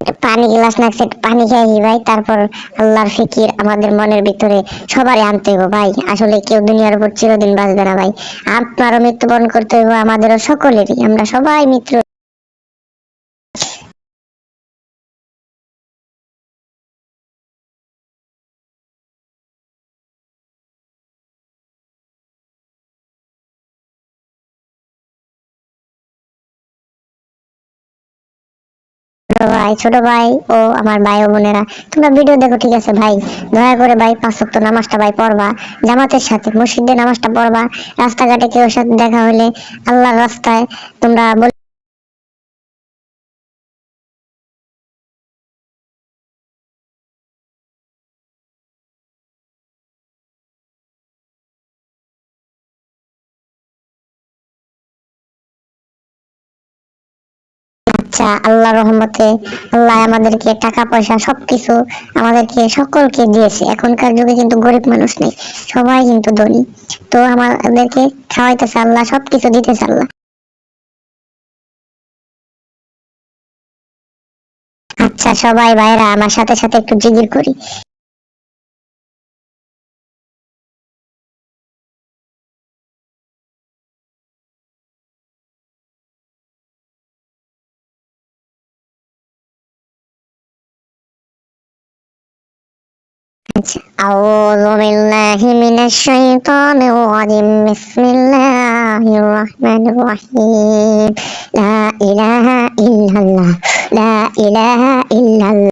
একটা পানি গ্লাস একটু পানি খাই ভাই। তারপর আল্লাহর ফিকির আমাদের মনের ভিতরে সবারই আনতে হইব ভাই। আসলে কেউ দুনিয়ার উপর চিরদিন বাঁচবে না ভাই। আপনারও মৃত্যুবরণ করতে হইব, আমাদেরও সকলেরই। আমরা সবাই মৃত্যু ভাই, ছোট ভাই ও আমার ভাই ও বোনেরা। তোমরা ভিডিও দেখো, ঠিক আছে ভাই? দয়া করে ভাই পাঁচ ওয়াক্ত নামাজটা ভাই পড়বা, জামাতের সাথে মসজিদে নামাজটা পড়বা, রাস্তাঘাটে কেউ সাথে দেখা হলে আল্লাহর রাস্তায় তোমরা আচ্ছা আল্লাহ রহমতে আল্লাহ আমাদেরকে টাকা, পয়সা, সবকিছু আমাদেরকে সকলকে দিয়েছে। এখনকার যুগে কিন্তু গরিব মানুষ নেই, সবাই কিন্তু ধনী। তো আমাদেরকে খাওয়াইতেছে আল্লাহ, সবকিছু দিতেছে আল্লাহ। আচ্ছা সবাই ভাইরা আমার সাথে সাথে একটু জিগির করি। أعوذ بالله من الشيطان الرجيم. بسم الله الرحمن الرحيم. لا إله إلا الله. لا إله إلا الله.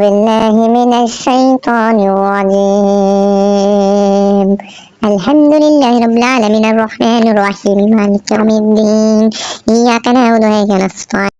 بالله من الشيطان الرجيم. الحمد لله رب العالمين الرحمن الرحيم. مالك يوم الدين. إياك نعبد وإياك نستعين.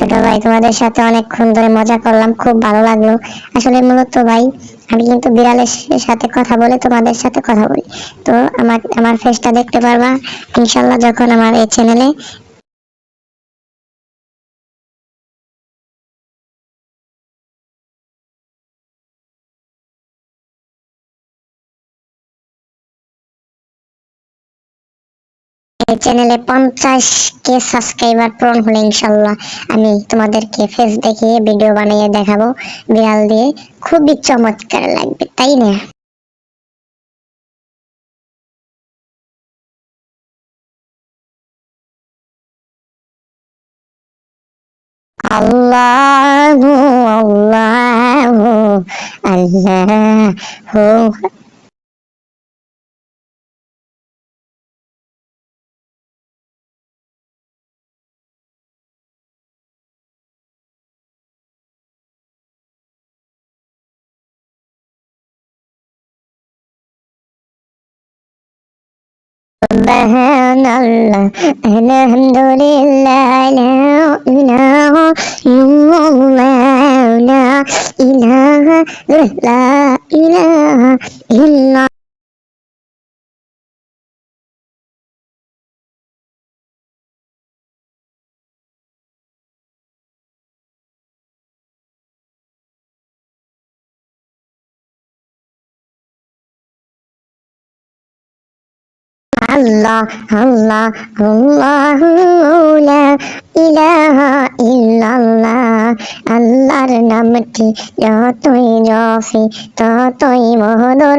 ছোট ভাই, তোমাদের সাথে অনেকক্ষণ ধরে মজা করলাম, খুব ভালো লাগল। আসলে মূলত ভাই, আমি কিন্তু বিড়ালের সাথে কথা বলে তোমাদের সাথে কথা বলি। তো আমার আমার ফেসটা দেখতে পারবা। ইনশাল্লাহ যখন আমার এই চ্যানেলে এই চ্যানেলে পঞ্চাশ কে সাবস্ক্রাইবার পূরণ হলে ইনশাল্লাহ আমি তোমাদেরকে ফেস দেখিয়ে ভিডিও বানিয়ে দেখাবো। বিড়াল দিয়ে খুবই চমৎকার লাগবে, তাই না? আল্লাহ আল্লাহ আল্লাহ سبحان الله. الحمد لله لا إله إلا الله لا إله لا إله إلا আল্লাহ আল্লাহ আল্লাহু ইলাহা ইল্লাল্লাহ। আল্লাহর নামটি যতই জপি ততই মধুর